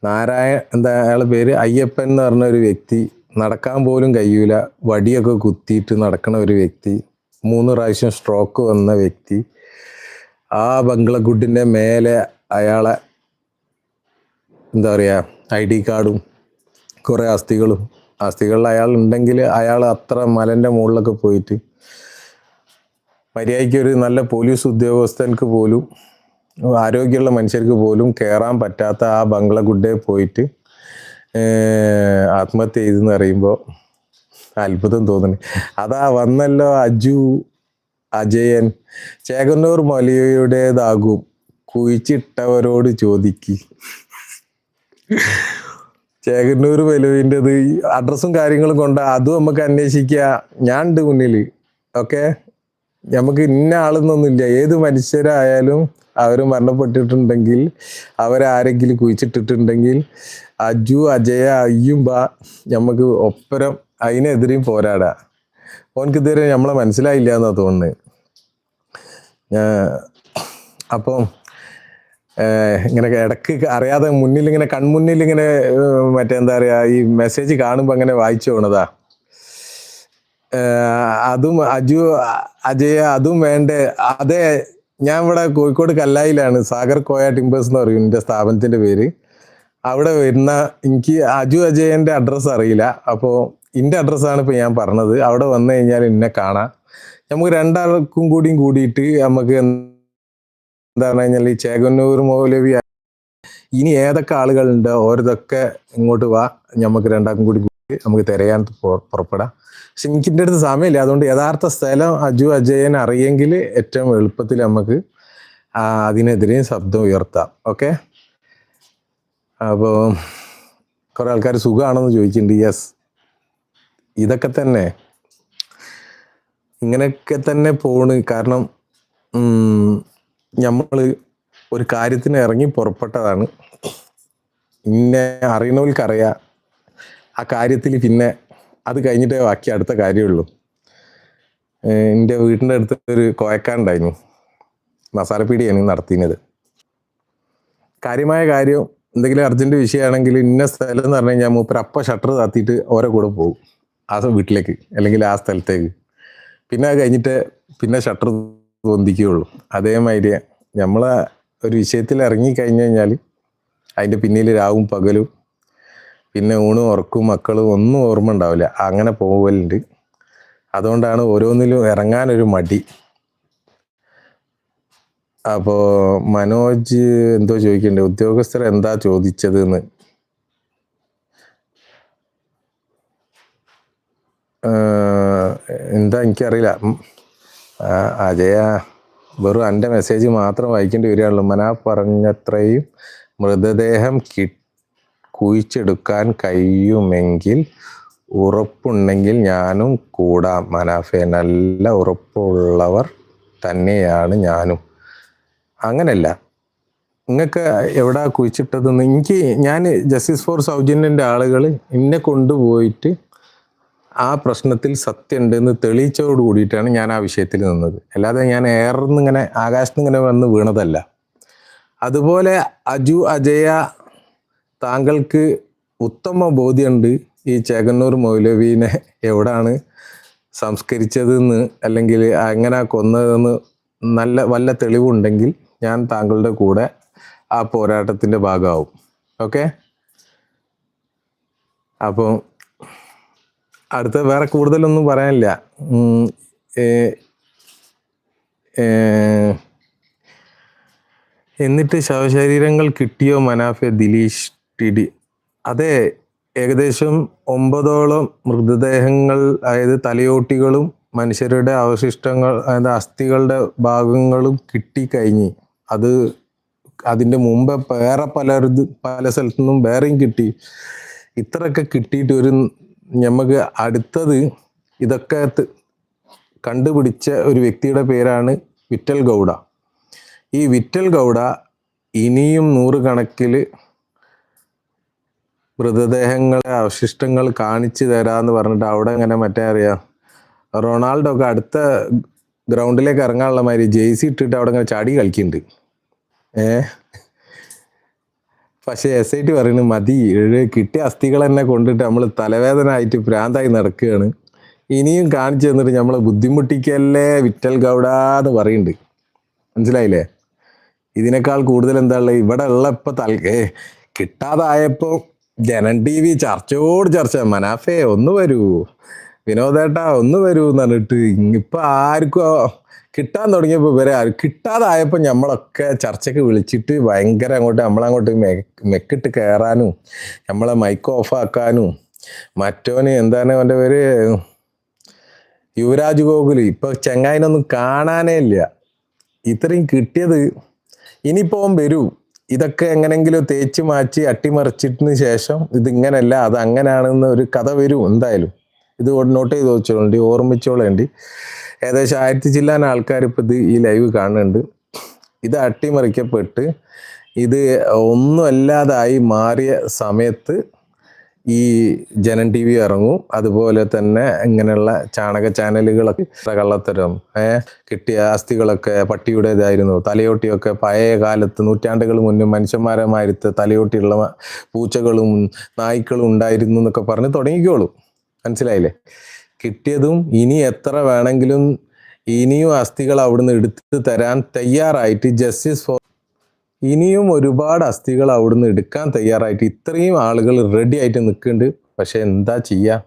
നാരായണ എന്താ അയാളെ പേര്? അയ്യപ്പൻ എന്ന് പറഞ്ഞ ഒരു വ്യക്തി നടക്കാൻ പോലും കഴിയൂല. വടിയൊക്കെ കുത്തിയിട്ട് നടക്കണ ഒരു വ്യക്തി മൂന്ന് പ്രാവശ്യം സ്ട്രോക്ക് വന്ന വ്യക്തി ആ ബംഗ്ലഗുഡിന്റെ മേലെ അയാളെ എന്താ പറയുക ഐ ഡി കാർഡും കുറേ അസ്ഥികളും അസ്ഥികളിൽ അയാൾ ഉണ്ടെങ്കിൽ അയാൾ അത്ര മലന്റെ മുകളിലൊക്കെ പോയിട്ട് മര്യാദയ്ക്ക് ഒരു നല്ല പോലീസ് ഉദ്യോഗസ്ഥർക്ക് പോലും ആരോഗ്യമുള്ള മനുഷ്യർക്ക് പോലും കയറാൻ പറ്റാത്ത ആ ബംഗ്ല ഗുഡേ പോയിട്ട് ആത്മഹത്യ ചെയ്തെന്ന് പറയുമ്പോൾ അത്ഭുതം തോന്നുന്നു. അതാ വന്നല്ലോ അജു അജയൻ. ചേകന്നൂർ മൊലിയുടേതാകും കുഴിച്ചിട്ടവരോട് ചോദിക്ക്. ചേകന്നൂർ മലുവിന്റെത് അഡ്രസ്സും കാര്യങ്ങളും കൊണ്ട് അതും നമുക്ക് അന്വേഷിക്കുക. ഞാൻ ഉണ്ട് മുന്നിൽ ഓക്കെ നമുക്ക് ഇന്ന ആളെന്നൊന്നുമില്ല. ഏത് മനുഷ്യരായാലും അവർ മരണപ്പെട്ടിട്ടുണ്ടെങ്കിൽ അവരാരെങ്കിലും കുഴിച്ചിട്ടിട്ടുണ്ടെങ്കിൽ അജു അജയ അയ്യുമ്പ നമുക്ക് ഒപ്പരം അതിനെതിരെയും പോരാടാ. ഓനക്ക് ഇതുവരെ നമ്മളെ മനസ്സിലായില്ല എന്നാ തോന്നുന്നത് അപ്പം ഇങ്ങനെ ഇടയ്ക്ക് അറിയാതെ മുന്നിൽ ഇങ്ങനെ കൺമുന്നിൽ ഇങ്ങനെ മറ്റേ എന്താ പറയാ ഈ മെസ്സേജ് കാണുമ്പോൾ അങ്ങനെ വായിച്ചു പോണതാ. അതും അജു അജയ അതും വേണ്ടേ. അതെ ഞാൻ ഇവിടെ കോഴിക്കോട് കല്ലായിലാണ്. സാഗർ കോയ ടിമ്പേഴ്സ് എന്ന് പറയും എന്റെ സ്ഥാപനത്തിന്റെ പേര്. അവിടെ വരുന്ന എനിക്ക് അജു അജയന്റെ അഡ്രസ്സ് അറിയില്ല. അപ്പോൾ ഇന്റെ അഡ്രസ്സാണ് ഇപ്പൊ ഞാൻ പറഞ്ഞത്. അവിടെ വന്നു കഴിഞ്ഞാൽ എന്നെ കാണാം. നമുക്ക് രണ്ടാൾക്കും കൂടിയും കൂടിയിട്ട് നമുക്ക് എന്താ പറഞ്ഞു കഴിഞ്ഞാൽ ഈ ചേകന്നൂർ മൗലവി ഇനി ഏതൊക്കെ ആളുകളുണ്ട് ഓരോതൊക്കെ ഇങ്ങോട്ട് വാ നമുക്ക് രണ്ടാക്കും കൂടി നമുക്ക് തിരയാൻ പുറപ്പെടാം. പക്ഷെ എനിക്ക് എന്റെ അടുത്ത് സമയമില്ല. അതുകൊണ്ട് യഥാർത്ഥ സ്ഥലം അജു അജയൻ അറിയെങ്കിൽ ഏറ്റവും എളുപ്പത്തിൽ നമുക്ക് അതിനെതിരെ ശബ്ദം ഉയർത്താം. ഓക്കെ? അപ്പോൾ കുറേ ആൾക്കാർ സുഖമാണെന്ന് ചോദിക്കുന്നുണ്ട് യെസ്. ഇതൊക്കെ തന്നെ. ഇങ്ങനെയൊക്കെ തന്നെ പോണ്. കാരണം നമ്മൾ ഒരു കാര്യത്തിന് ഇറങ്ങി പുറപ്പെട്ടതാണ്. പിന്നെ അറിയണവർക്കറിയാം ആ കാര്യത്തിൽ പിന്നെ അത് കഴിഞ്ഞിട്ടേ ബാക്കി അടുത്ത കാര്യമുള്ളൂ. എന്റെ വീടിന്റെ അടുത്ത് ഒരു കോയക്കാണ്ടായിരുന്നു മസാലപ്പീടിയാണ് നടത്തിയത് കാര്യമായ കാര്യം എന്തെങ്കിലും അർജന്റ് വിഷയമാണെങ്കിൽ ഇന്ന സ്ഥലം എന്ന് പറഞ്ഞു കഴിഞ്ഞാൽ മൂപ്പര് അപ്പ ഷട്ടർ താത്തിയിട്ട് ഓരോ കൂടെ പോകും. ആ വീട്ടിലേക്ക് അല്ലെങ്കിൽ ആ സ്ഥലത്തേക്ക്. പിന്നെ അത് കഴിഞ്ഞിട്ട് പിന്നെ ഷട്ടർ പൊന്തിക്കുകയുള്ളൂ. അതേമാതിരി നമ്മൾ ഒരു വിഷയത്തിൽ ഇറങ്ങി കഴിഞ്ഞു കഴിഞ്ഞാൽ അതിന്റെ പിന്നിൽ രാവും പകലും പിന്നെ ഊണും ഉറക്കും മക്കളും ഒന്നും ഓർമ്മ ഉണ്ടാവില്ല. അങ്ങനെ പോകലുണ്ട് അതുകൊണ്ടാണ് ഓരോന്നിലും ഇറങ്ങാനൊരു മടി. അപ്പോൾ മനോജ് എന്തോ ചോദിക്കണ്ടേ ഉദ്യോഗസ്ഥർ എന്താ ചോദിച്ചത് എന്ന് എന്താ എനിക്കറിയില്ല. അജയ വെറും എന്റെ മെസ്സേജ് മാത്രം വായിക്കേണ്ടി വരികയുള്ളൂ മന പറഞ്ഞത്രയും മൃതദേഹം കി കുഴിച്ചെടുക്കാൻ കഴിയുമെങ്കിൽ ഉറപ്പുണ്ടെങ്കിൽ ഞാനും കൂടാം. മനാഫെ നല്ല ഉറപ്പുള്ളവർ തന്നെയാണ് ഞാനും. അങ്ങനല്ല. നിങ്ങൾക്ക് എവിടെ കുഴിച്ചിട്ടതെന്ന്? എനിക്ക് ഞാൻ ജസ്റ്റിസ് ഫോർ സൗജന്യന്റെ ആളുകൾ എന്നെ കൊണ്ടുപോയിട്ട് ആ പ്രശ്നത്തിൽ സത്യം ഉണ്ടെന്ന് തെളിയിച്ചതോട് കൂടിയിട്ടാണ് ഞാൻ ആ വിഷയത്തിൽ നിന്നത്. അല്ലാതെ ഞാൻ ഏറെന്നിങ്ങനെ ഇങ്ങനെ ആകാശത്ത് ഇങ്ങനെ വന്ന് വീണതല്ല. അതുപോലെ അജു അജയ താങ്കൾക്ക് ഉത്തമ ബോധ്യമുണ്ട് ഈ ചേകന്നൂർ മൗലവീനെ എവിടാണ് സംസ്കരിച്ചതെന്ന് അല്ലെങ്കിൽ എങ്ങനെ കൊന്നതെന്ന് നല്ല വല്ല തെളിവുണ്ടെങ്കിൽ ഞാൻ താങ്കളുടെ കൂടെ ആ പോരാട്ടത്തിന്റെ ഭാഗമാവും. ഓക്കെ? അപ്പം അടുത്ത വേറെ കൂടുതലൊന്നും പറയാനില്ല. എന്നിട്ട് ശവശരീരങ്ങൾ കിട്ടിയോ മനാഫെ ദിലീഷ് ടിഡി അതെ ഏകദേശം ഒമ്പതോളം മൃതദേഹങ്ങൾ അതായത് തലയോട്ടികളും മനുഷ്യരുടെ അവശിഷ്ടങ്ങൾ അതായത് അസ്ഥികളുടെ ഭാഗങ്ങളും കിട്ടിക്കഴിഞ്ഞ്. അത് അതിന്റെ മുമ്പ് വേറെ പല പല സ്ഥലത്തു നിന്നും വേറെയും കിട്ടി. ഇത്രയൊക്കെ കിട്ടിയിട്ട് ഒരു നമുക്ക് അടുത്തത് ഇതൊക്കെ കണ്ടുപിടിച്ച ഒരു വ്യക്തിയുടെ പേരാണ് വിറ്റൽ ഗൗഡ. ഈ വിറ്റൽ ഗൗഡ ഇനിയും നൂറുകണക്കിൽ മൃതദേഹങ്ങളെ അവശിഷ്ടങ്ങൾ കാണിച്ചു തരാമെന്ന് പറഞ്ഞിട്ട് അവിടെ ഇങ്ങനെ മറ്റേ അറിയാം? റൊണാൾഡോ ഒക്കെ അടുത്ത ഗ്രൗണ്ടിലേക്ക് ഇറങ്ങാനുള്ള മാതിരി ജെയ്സി ഇട്ടിട്ട് അവിടെ ഇങ്ങനെ ചാടി കളിക്കുന്നുണ്ട് ഏ? പക്ഷെ എസ് ഐ ടി പറയുന്നത് മതി കിട്ടിയ അസ്ഥികൾ തന്നെ കൊണ്ടിട്ട് നമ്മൾ തലവേദന ആയിട്ട് പ്രാന്തായി നടക്കുകയാണ്. ഇനിയും കാണിച്ചു തന്നിട്ട് നമ്മൾ ബുദ്ധിമുട്ടിക്കല്ലേ വിറ്റൽ ഗൗഡ എന്ന് പറയുന്നുണ്ട്. മനസ്സിലായില്ലേ? ഇതിനേക്കാൾ കൂടുതൽ എന്താ ഉള്ളത്? ഇവിടെ ഉള്ള ഇപ്പൊ തൽ ഏ കിട്ടാതായപ്പോ ജനൻ ടി വി ചർച്ചയോട് ചർച്ച മനാഫേ ഒന്ന് വരൂ. വിനോദേട്ടാ ഒന്ന് വരൂ എന്ന് പറഞ്ഞിട്ട് ഇപ്പൊ ആർക്കും കിട്ടാൻ തുടങ്ങിയപ്പോൾ വരെ ആരും? കിട്ടാതായപ്പോ നമ്മളൊക്കെ ചർച്ചയ്ക്ക് വിളിച്ചിട്ട് ഭയങ്കര അങ്ങോട്ട് നമ്മളങ്ങോട്ട് മെ- മെക്കിട്ട് കയറാനും നമ്മളെ മൈക്ക് ഓഫ് ആക്കാനും മറ്റോന് എന്താണ് അവന്റെ പേര്? യുവരാജ് ഗോകുൽ. ഇപ്പൊ ചെങ്ങായിനൊന്നും കാണാനേ ഇല്ല. ഇത്രയും കിട്ടിയത് ഇനിയിപ്പോ അവൻ വരൂ. ഇതൊക്കെ എങ്ങനെങ്കിലും തേച്ച് മാറ്റി അട്ടിമറിച്ചിട്ടിന് ശേഷം ഇത് ഇങ്ങനല്ല അത് അങ്ങനെയാണെന്ന് ഒരു കഥ വരും എന്തായാലും. ഇത് നോട്ട് ചെയ്ത് വെച്ചോളണ്ടി ഓർമ്മിച്ചോളേണ്ടി. ഏകദേശം ആയിരത്തി ചില്ലാൻ ആൾക്കാർ ഇപ്പം ഇത് ഈ ലൈവ് കാണുന്നുണ്ട്. ഇത് അട്ടിമറിക്കപ്പെട്ട് ഇത് ഒന്നുമല്ലാതായി മാറിയ സമയത്ത് ഈ ജനൻ ടി വി ഇറങ്ങും. അതുപോലെ തന്നെ ഇങ്ങനെയുള്ള ചാണക ചാനലുകളൊക്കെ കള്ളത്തരം കിട്ടിയ അസ്ഥികളൊക്കെ പട്ടിയുടേതായിരുന്നു. തലയോട്ടിയൊക്കെ പഴയ കാലത്ത് നൂറ്റാണ്ടുകൾ മുന്നേ മനുഷ്യന്മാരെ മാരുത്ത് തലയോട്ടിയുള്ള പൂച്ചകളും നായ്ക്കളും ഉണ്ടായിരുന്നു എന്നൊക്കെ പറഞ്ഞ് തുടങ്ങിക്കോളൂ. മനസ്സിലായില്ലേ? കിട്ടിയതും ഇനി എത്ര വേണമെങ്കിലും ഇനിയും അസ്ഥികൾ അവിടുന്ന് എടുത്തു തരാൻ തയ്യാറായിട്ട് ജസ്റ്റിസ് ഫോർ ഇനിയും ഒരുപാട് അസ്ഥികൾ അവിടുന്ന് എടുക്കാൻ തയ്യാറായിട്ട് ഇത്രയും ആളുകൾ റെഡി ആയിട്ട് നിൽക്കുന്നുണ്ട്. പക്ഷെ എന്താ ചെയ്യുക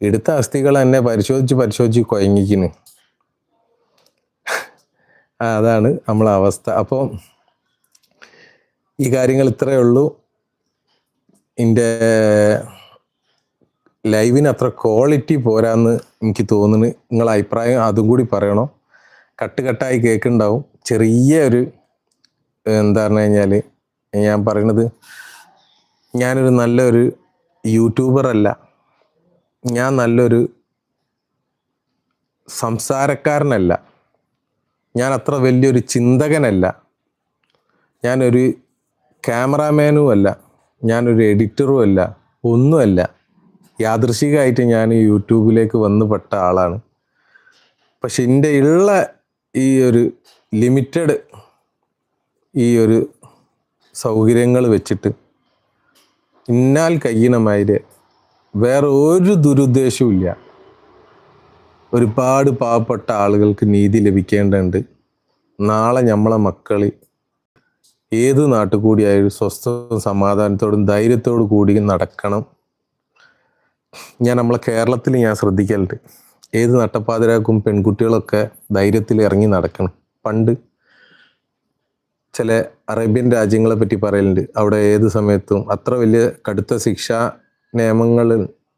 എടുത്ത അസ്ഥികൾ തന്നെ പരിശോധിച്ച് പരിശോധിച്ച് കുഴങ്ങിക്കുന്നു അതാണ് നമ്മളെ അവസ്ഥ. അപ്പോൾ ഈ കാര്യങ്ങൾ ഇത്രയേ ഉള്ളൂ. എന്റെ ലൈവിന് അത്ര ക്വാളിറ്റി പോരാന്ന് എനിക്ക് തോന്നുന്നു. നിങ്ങളെ അഭിപ്രായം അതും കൂടി പറയണോ. കട്ട് കട്ടായി കേൾക്കുന്നുണ്ടാവും. ചെറിയ ഒരു എന്താ പറഞ്ഞു കഴിഞ്ഞാൽ ഞാൻ പറയണത് ഞാനൊരു നല്ലൊരു യൂട്യൂബർ അല്ല. ഞാൻ നല്ലൊരു സംസാരക്കാരനല്ല. ഞാൻ അത്ര വലിയൊരു ചിന്തകനല്ല. ഞാനൊരു ക്യാമറാമാനും അല്ല. ഞാനൊരു എഡിറ്ററും അല്ല. ഒന്നുമല്ല. യാദൃശികമായിട്ട് ഞാൻ യൂട്യൂബിലേക്ക് വന്ന് പെട്ട ആളാണ്. പക്ഷെ എന്റെ ഉള്ള ഈ ഒരു ലിമിറ്റഡ് ഈ ഒരു സൗകര്യങ്ങൾ വെച്ചിട്ട് ഇന്നാൽ കഴിയണമാതിരി വേറെ ഒരു ദുരുദ്ദേശവും ഇല്ല. ഒരുപാട് പാവപ്പെട്ട ആളുകൾക്ക് നീതി ലഭിക്കേണ്ടതുണ്ട്. നാളെ നമ്മളെ മക്കൾ ഏത് നാട്ടിൽ കൂടിയായാലും സ്വസ്ഥവും സമാധാനത്തോടും ധൈര്യത്തോടു കൂടി നടക്കണം. ഞാൻ നമ്മളെ കേരളത്തിൽ ഞാൻ ശ്രദ്ധിക്കലുണ്ട്. ഏത് നട്ടപ്പാതിരാക്കും പെൺകുട്ടികളൊക്കെ ധൈര്യത്തിൽ ഇറങ്ങി നടക്കണം. പണ്ട് ചില അറേബ്യൻ രാജ്യങ്ങളെ പറ്റി പറയലുണ്ട്. അവിടെ ഏത് സമയത്തും അത്ര വലിയ കടുത്ത ശിക്ഷ നിയമങ്ങൾ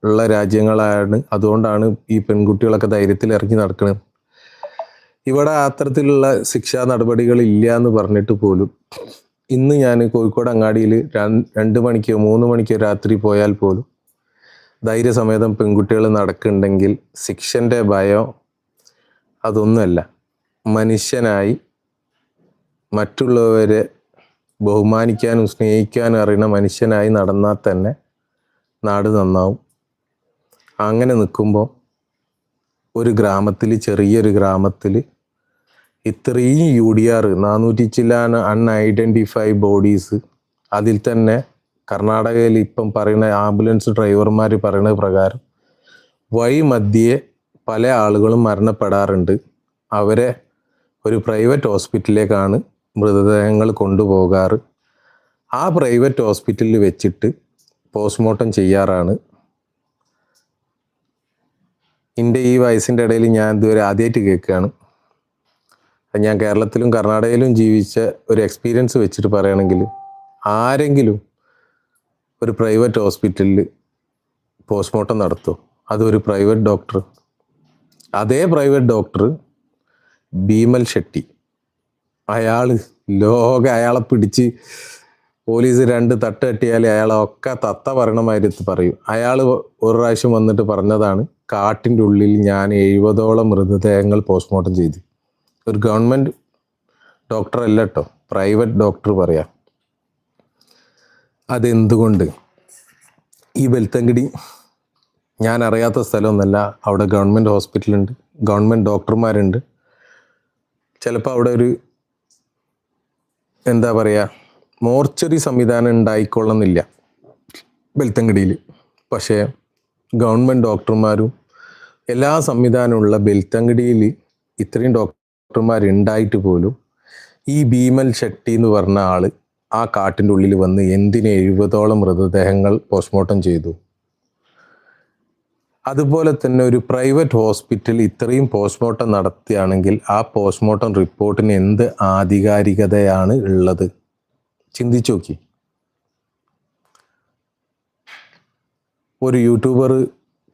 ഉള്ള രാജ്യങ്ങളാണ്. അതുകൊണ്ടാണ് ഈ പെൺകുട്ടികളൊക്കെ ധൈര്യത്തിൽ ഇറങ്ങി നടക്കുന്നത് ഇവിടെ അത്തരത്തിലുള്ള ശിക്ഷാ നടപടികൾ ഇല്ല എന്ന് പറഞ്ഞിട്ട് പോലും ഇന്ന് ഞാൻ കോഴിക്കോട് അങ്ങാടിയിൽ രണ്ട് മണിക്കോ മൂന്ന് മണിക്കോ രാത്രി പോയാൽ പോലും ധൈര്യസമേതം പെൺകുട്ടികൾ നടക്കുന്നുണ്ടെങ്കിൽ ശിക്ഷന്റെ ഭയം അതൊന്നുമല്ല. മനുഷ്യനായി മറ്റുള്ളവരെ ബഹുമാനിക്കാനും സ്നേഹിക്കാനും അറിയുന്ന മനുഷ്യനായി നടന്നാൽ തന്നെ നാട് നന്നാവും. അങ്ങനെ നിൽക്കുമ്പോൾ ഒരു ഗ്രാമത്തിൽ ചെറിയൊരു ഗ്രാമത്തിൽ ഇത്രയും യു ഡി ആർ നാനൂറ്റി ചില്ലാൻ അൺഐഡന്റിഫൈ ബോഡീസ് അതിൽ തന്നെ കർണാടകയിൽ ഇപ്പം പറയുന്ന ആംബുലൻസ് ഡ്രൈവർമാർ പറയുന്ന പ്രകാരം വഴി മധ്യേ പല ആളുകളും മരണപ്പെടാറുണ്ട്. അവരെ ഒരു പ്രൈവറ്റ് ഹോസ്പിറ്റലിലേക്കാണ് മൃതദേഹങ്ങൾ കൊണ്ടുപോകാറ്. ആ പ്രൈവറ്റ് ഹോസ്പിറ്റലിൽ വെച്ചിട്ട് പോസ്റ്റ്മോർട്ടം ചെയ്യാറാണ്. എന്റെ ഈ വയസ്സിന്റെ ഇടയിൽ ഞാൻ ഇതുവരെ ആദ്യമായിട്ട് കേൾക്കുകയാണ്. ഞാൻ കേരളത്തിലും കർണാടകയിലും ജീവിച്ച ഒരു എക്സ്പീരിയൻസ് വെച്ചിട്ട് പറയുകയാണെങ്കിൽ ആരെങ്കിലും ഒരു പ്രൈവറ്റ് ഹോസ്പിറ്റലിൽ പോസ്റ്റ്മോർട്ടം നടത്തുമോ അതൊരു പ്രൈവറ്റ് ഡോക്ടർ അതേ പ്രൈവറ്റ് ഡോക്ടർ ഭീമൽ ഷെട്ടി. അയാൾ ലോക അയാളെ പിടിച്ച് പോലീസ് രണ്ട് തട്ട് കെട്ടിയാൽ അയാളൊക്കെ തത്ത പറയണമാതിരി പറയും. അയാൾ ഒരു പ്രാവശ്യം വന്നിട്ട് പറഞ്ഞതാണ് കാട്ടിന്റെ ഉള്ളിൽ ഞാൻ എഴുപതോളം മൃതദേഹങ്ങൾ പോസ്റ്റ്മോർട്ടം ചെയ്തു. ഒരു ഗവൺമെന്റ് ഡോക്ടർ അല്ല കേട്ടോ പ്രൈവറ്റ് ഡോക്ടർ പറയാം. അതെന്തുകൊണ്ട്? ഈ വെൽത്തങ്കടി ഞാൻ അറിയാത്ത സ്ഥലമൊന്നല്ല. അവിടെ ഗവൺമെന്റ് ഹോസ്പിറ്റലുണ്ട് ഗവൺമെന്റ് ഡോക്ടർമാരുണ്ട്. ചിലപ്പോൾ അവിടെ ഒരു എന്താ പറയുക മോർച്ചറി സംവിധാനം ഉണ്ടായിക്കൊള്ളുന്നില്ല ബെൽത്തങ്കടിയിൽ പക്ഷേ ഗവൺമെന്റ് ഡോക്ടർമാരും എല്ലാ സംവിധാനമുള്ള ബെൽത്തങ്കടിയിൽ ഇത്രയും ഡോക്ടർമാരുണ്ടായിട്ട് പോലും ഈ ഭീമൽ ഷെട്ടി എന്ന് പറഞ്ഞ ആൾ ആ കാട്ടിന്റെ ഉള്ളിൽ വന്ന് എന്തിനെ എഴുപതോളം മൃതദേഹങ്ങൾ പോസ്റ്റ്മോർട്ടം ചെയ്തു. അതുപോലെ തന്നെ ഒരു പ്രൈവറ്റ് ഹോസ്പിറ്റൽ ഇത്രയും പോസ്റ്റ്മോർട്ടം നടത്തുകയാണെങ്കിൽ ആ പോസ്റ്റ്മോർട്ടം റിപ്പോർട്ടിന് എന്ത് ആധികാരികതയാണ് ഉള്ളത്? ചിന്തിച്ചു നോക്കി. ഒരു യൂട്യൂബർ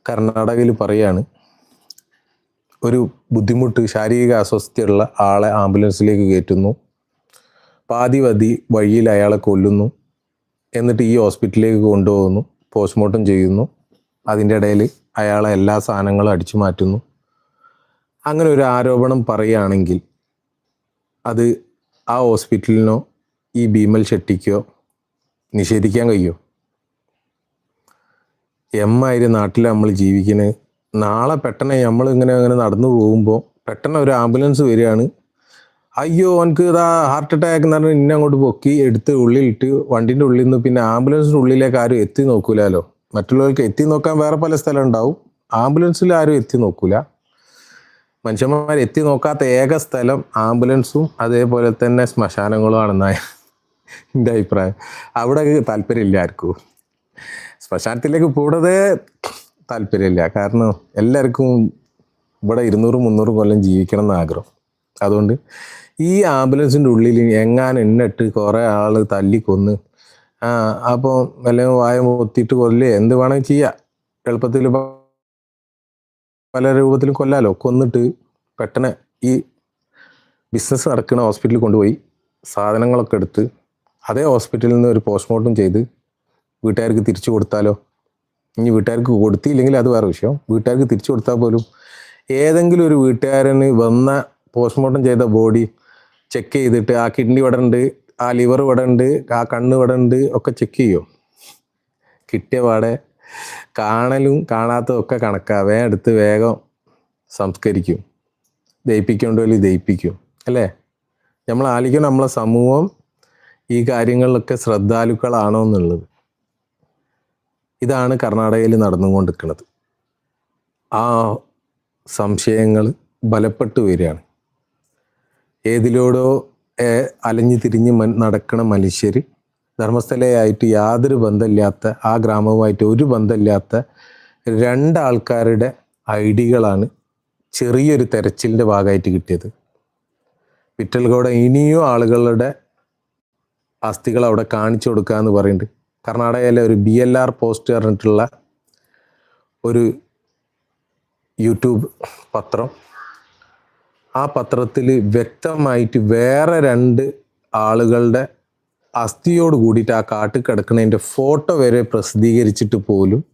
കർണാടകയിൽ പറയാണ് ഒരു ബുദ്ധിമുട്ട് ശാരീരിക അസ്വസ്ഥയുള്ള ആളെ ആംബുലൻസിലേക്ക് കയറ്റുന്നു. പാതി വതി വഴിയിൽ അയാളെ കൊല്ലുന്നു. എന്നിട്ട് ഈ ഹോസ്പിറ്റലിലേക്ക് കൊണ്ടുപോകുന്നു. പോസ്റ്റ്മോർട്ടം ചെയ്യുന്നു. അതിന്റെ ഇടയിൽ അയാളെ എല്ലാ സാധനങ്ങളും അടിച്ചു മാറ്റുന്നു. അങ്ങനെ ഒരു ആരോപണം പറയുകയാണെങ്കിൽ അത് ആ ഹോസ്പിറ്റലിനോ ഈ ഭീമൽ ഷെട്ടിക്കോ നിഷേധിക്കാൻ കഴിയുമോ എമ്മായിരം നാട്ടിൽ നമ്മൾ ജീവിക്കുന്നത് നാളെ പെട്ടെന്ന് നമ്മൾ ഇങ്ങനെ അങ്ങനെ നടന്നു പോകുമ്പോൾ പെട്ടെന്ന് ഒരു ആംബുലൻസ് വരികയാണ്. അയ്യോ എനിക്ക് ഇതാ ഹാർട്ട് അറ്റാക്ക് എന്ന് പറഞ്ഞാൽ ഇന്നെ അങ്ങോട്ട് പൊക്കി എടുത്ത് ഉള്ളിലിട്ട് വണ്ടിന്റെ ഉള്ളിൽ നിന്ന് പിന്നെ ആംബുലൻസിന്റെ ഉള്ളിലേക്ക് ആരും എത്തി നോക്കൂലല്ലോ മറ്റുള്ളവർക്ക് എത്തി നോക്കാൻ വേറെ പല സ്ഥലം ഉണ്ടാവും. ആംബുലൻസിൽ ആരും എത്തി നോക്കൂല. മനുഷ്യന്മാർ എത്തി നോക്കാത്ത ഏക സ്ഥലം ആംബുലൻസും അതേപോലെ തന്നെ ശ്മശാനങ്ങളുമാണെന്നാണ് എന്റെ അഭിപ്രായം. അവിടെ താല്പര്യമില്ല ആർക്കും. ശ്മശാനത്തിലേക്ക് പോടതേ താല്പര്യമില്ല. കാരണം എല്ലാവർക്കും ഇവിടെ ഇരുന്നൂറ് മുന്നൂറ് കൊല്ലം ജീവിക്കണം എന്ന് ആഗ്രഹം അതുകൊണ്ട് ഈ ആംബുലൻസിന്റെ ഉള്ളിൽ എങ്ങാനും എണ്ണിട്ട് കുറേ ആൾ തല്ലിക്കൊന്ന് ആ അപ്പോൾ അല്ലെങ്കിൽ വായ മുത്തിയിട്ട് കൊല്ലേ എന്ത് വേണമെങ്കിൽ ചെയ്യാം. എളുപ്പത്തിൽ പല രൂപത്തിലും കൊല്ലാലോ. കൊന്നിട്ട് പെട്ടെന്ന് ഈ ബിസിനസ് നടക്കുന്ന ഹോസ്പിറ്റലിൽ കൊണ്ടുപോയി സാധനങ്ങളൊക്കെ എടുത്ത് അതേ ഹോസ്പിറ്റലിൽ നിന്ന് ഒരു പോസ്റ്റ്മോർട്ടം ചെയ്ത് വീട്ടുകാർക്ക് തിരിച്ചു കൊടുത്താലോ? ഇനി വീട്ടുകാർക്ക് കൊടുത്തില്ലെങ്കിൽ അത് വേറെ വിഷയം. വീട്ടുകാർക്ക് തിരിച്ചു കൊടുത്താൽ പോലും ഏതെങ്കിലും ഒരു വീട്ടുകാരന് വന്ന പോസ്റ്റ്മോർട്ടം ചെയ്ത ബോഡി ചെക്ക് ചെയ്തിട്ട് ആ കിഡ്നി ഇവിടെ ഉണ്ട് ആ ലിവർ ഇവിടെ ഉണ്ട് ആ കണ്ണ് ഇവിടെ ഉണ്ട് ഒക്കെ ചെക്ക് ചെയ്യും. കിട്ടിയ പാടെ കാണലും കാണാത്തതും ഒക്കെ വേഗം എടുത്ത് വേഗം സംസ്കരിക്കും. ദയിപ്പിക്കേണ്ടവരിൽ ദയിപ്പിക്കും അല്ലേ? നമ്മൾ ആലോചിക്കണം നമ്മളെ സമൂഹം ഈ കാര്യങ്ങളിലൊക്കെ ശ്രദ്ധാലുക്കളാണോ എന്നുള്ളത്. ഇതാണ് കർണാടകയിൽ നടന്നുകൊണ്ടിരിക്കുന്നത്. ആ സംശയങ്ങൾ ബലപ്പെട്ടു വരികയാണ്. ഏതിലൂടോ അലഞ്ഞു തിരിഞ്ഞ് നടക്കണ മനുഷ്യർ ധർമ്മസ്ഥലയായിട്ട് യാതൊരു ബന്ധമില്ലാത്ത ആ ഗ്രാമവുമായിട്ട് ഒരു ബന്ധമില്ലാത്ത രണ്ടാൾക്കാരുടെ ഐഡികളാണ് ചെറിയൊരു തെരച്ചിലിന്റെ ഭാഗമായിട്ട് കിട്ടിയത്. വിറ്റൽഗോഡ ഇനിയും ആളുകളുടെ അസ്ഥികൾ അവിടെ കാണിച്ചു കൊടുക്കുക എന്ന് പറയുന്നുണ്ട് കർണാടകയിലെ ഒരു ബി എൽ ആർ പോസ്റ്റ് പറഞ്ഞിട്ടുള്ള ഒരു യൂട്യൂബ് പത്രം ആ പത്രത്തിൽ വ്യക്തമായിട്ട് വേറെ രണ്ട് ആളുകളുടെ അസ്ഥിയോട് കൂടിയിട്ട് ആ കാട്ടിൽ കിടക്കുന്നതിന്റെ ഫോട്ടോ വരെ പ്രസിദ്ധീകരിച്ചിട്ട് പോലും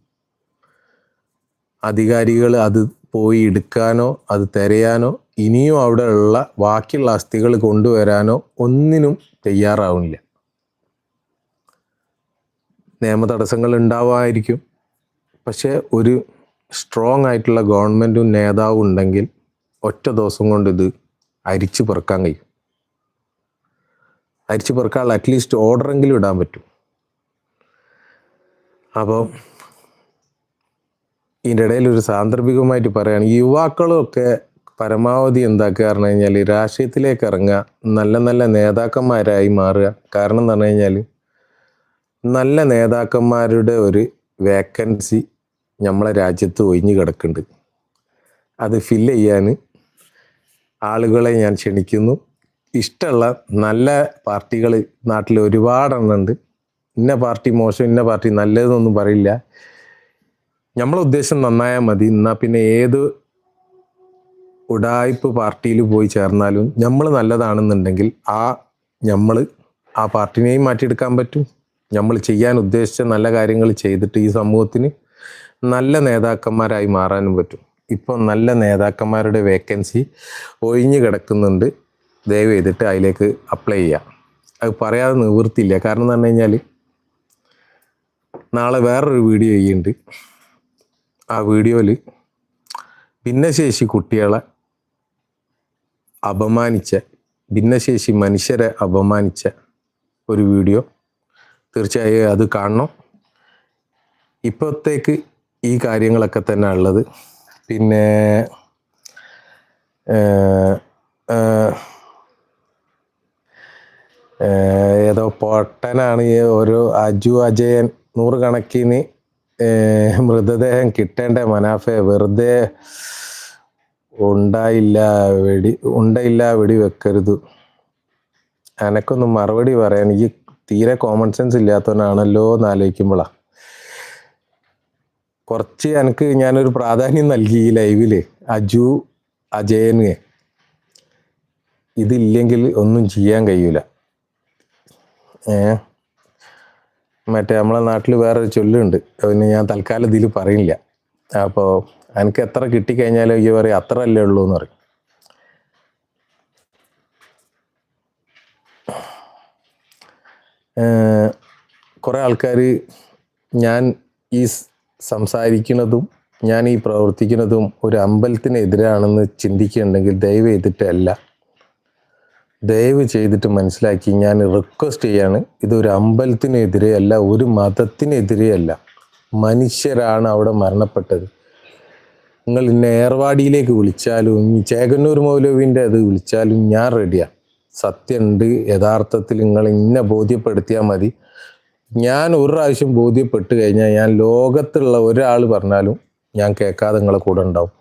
അധികാരികൾ അത് പോയി എടുക്കാനോ അത് തിരയാനോ ഇനിയും അവിടെ ഉള്ള ബാക്കിയുള്ള അസ്ഥികൾ കൊണ്ടുവരാനോ ഒന്നിനും തയ്യാറാവുന്നില്ല. നിയമ തടസ്സങ്ങൾ ഉണ്ടാവുമായിരിക്കും. പക്ഷേ ഒരു സ്ട്രോങ് ആയിട്ടുള്ള ഗവൺമെന്റും നേതാവും ഉണ്ടെങ്കിൽ ഒറ്റ ദിവസം കൊണ്ട് ഇത് അരിച്ചു പെറുക്കാൻ കഴിയും. അരിച്ചു പെറുക്കാൻ അറ്റ്ലീസ്റ്റ് ഓർഡറെങ്കിലും ഇടാൻ പറ്റും. അപ്പോൾ ഇതിന്റെ ഇടയിൽ ഒരു സാന്ദർഭികമായിട്ട് പറയുകയാണ് യുവാക്കളൊക്കെ പരമാവധി എന്താക്കുക പറഞ്ഞു കഴിഞ്ഞാൽ രാഷ്ട്രീയത്തിലേക്ക് ഇറങ്ങുക നല്ല നല്ല നേതാക്കന്മാരായി മാറുക. കാരണം എന്ന് പറഞ്ഞു കഴിഞ്ഞാൽ നല്ല നേതാക്കന്മാരുടെ ഒരു വേക്കൻസി നമ്മളെ രാജ്യത്ത് ഒഴിഞ്ഞു കിടക്കുന്നുണ്ട്. അത് ഫില്ല് ചെയ്യാൻ ആളുകളെ ഞാൻ ക്ഷണിക്കുന്നു. ഇഷ്ടമുള്ള നല്ല പാർട്ടികൾ നാട്ടിൽ ഒരുപാടെണ്ണുണ്ട് ഇന്ന പാർട്ടി മോശം ഇന്ന പാർട്ടി നല്ലതെന്നൊന്നും പറയില്ല. നമ്മളെ ഉദ്ദേശം നന്നായാൽ മതി. എന്നാൽ പിന്നെ ഏത് ഉടായ്പ് പാർട്ടിയിൽ പോയി ചേർന്നാലും നമ്മൾ നല്ലതാണെന്നുണ്ടെങ്കിൽ ആ നമ്മൾ ആ പാർട്ടിനെയും മാറ്റിയെടുക്കാൻ പറ്റും. നമ്മൾ ചെയ്യാൻ ഉദ്ദേശിച്ച നല്ല കാര്യങ്ങൾ ചെയ്തിട്ട് ഈ സമൂഹത്തിന് നല്ല നേതാക്കന്മാരായി മാറാനും പറ്റും. ഇപ്പോൾ നല്ല നേതാക്കന്മാരുടെ വേക്കൻസി ഒഴിഞ്ഞു കിടക്കുന്നുണ്ട്. ദയവ് ചെയ്തിട്ട് അതിലേക്ക് അപ്ലൈ ചെയ്യാം അത് പറയാതെ നിവൃത്തിയില്ല. കാരണം എന്ന് പറഞ്ഞു കഴിഞ്ഞാൽ നാളെ വേറൊരു വീഡിയോ ചെയ്യുന്നുണ്ട്. ആ വീഡിയോയിൽ ഭിന്നശേഷി കുട്ടികളെ അപമാനിച്ച ഭിന്നശേഷി മനുഷ്യരെ അപമാനിച്ച ഒരു വീഡിയോ. തീർച്ചയായും അത് കാണണം. ഇപ്പോഴത്തേക്ക് ഈ കാര്യങ്ങളൊക്കെ തന്നെ ഉള്ളത് പിന്നെ ഏതോ പൊട്ടനാണ് ഈ ഒരു അജു അജയൻ നൂറുകണക്കിന് കണക്കിന് മൃതദേഹം കിട്ടേണ്ട മനാഫെ വെറുതെ ഉണ്ടായില്ല വെടി ഉണ്ടയില്ല വെടി വെക്കരുത്. എനക്കൊന്നും മറുപടി പറയാൻ എനിക്ക് തീരെ കോമൺ സെൻസ് ഇല്ലാത്തവനാണല്ലോ എന്ന് ആലോചിക്കുമ്പോഴാ കുറച്ച് എനിക്ക് ഞാനൊരു പ്രാധാന്യം നൽകി ഈ ലൈവിൽ അജു അജയന്. ഇതില്ലെങ്കിൽ ഒന്നും ചെയ്യാൻ കഴിയൂല. ഏ? മറ്റേ നമ്മളെ നാട്ടിൽ വേറൊരു ചൊല്ലുണ്ട്. അതിന് ഞാൻ തൽക്കാലം ഇതിൽ പറയില്ല. അപ്പോൾ എനിക്ക് എത്ര കിട്ടിക്കഴിഞ്ഞാലും ഈ പറയും അത്ര അല്ലേ ഉള്ളൂ എന്ന് പറയും. കുറേ ആൾക്കാർ ഞാൻ ഈ സംസാരിക്കുന്നതും ഞാൻ ഈ പ്രവർത്തിക്കുന്നതും ഒരു അമ്പലത്തിനെതിരാണെന്ന് ചിന്തിക്കുന്നുണ്ടെങ്കിൽ ദയവ് ചെയ്തിട്ടല്ല ദയവ് ചെയ്തിട്ട് മനസ്സിലാക്കി ഞാൻ റിക്വസ്റ്റ് ചെയ്യാണ്. ഇതൊരു അമ്പലത്തിനെതിരെയല്ല ഒരു മതത്തിനെതിരെയല്ല മനുഷ്യരാണ് അവിടെ മരണപ്പെട്ടത്. നിങ്ങൾ ഇന്നെ ഏർവാടിയിലേക്ക് വിളിച്ചാലും ചേകന്നൂർ മൗലവിന്റെ അത് വിളിച്ചാലും ഞാൻ റെഡിയാണ് സത്യമുണ്ട് യഥാർത്ഥത്തിൽ നിങ്ങൾ ഇന്നെ ബോധ്യപ്പെടുത്തിയാൽ മതി. ഞാൻ ഒരു പ്രാവശ്യം ബോധ്യപ്പെട്ട് കഴിഞ്ഞാൽ ഞാൻ ലോകത്തുള്ള ഒരാൾ പറഞ്ഞാലും ഞാൻ കേൾക്കാതെ നിങ്ങളെ കൂടെ ഉണ്ടാവും.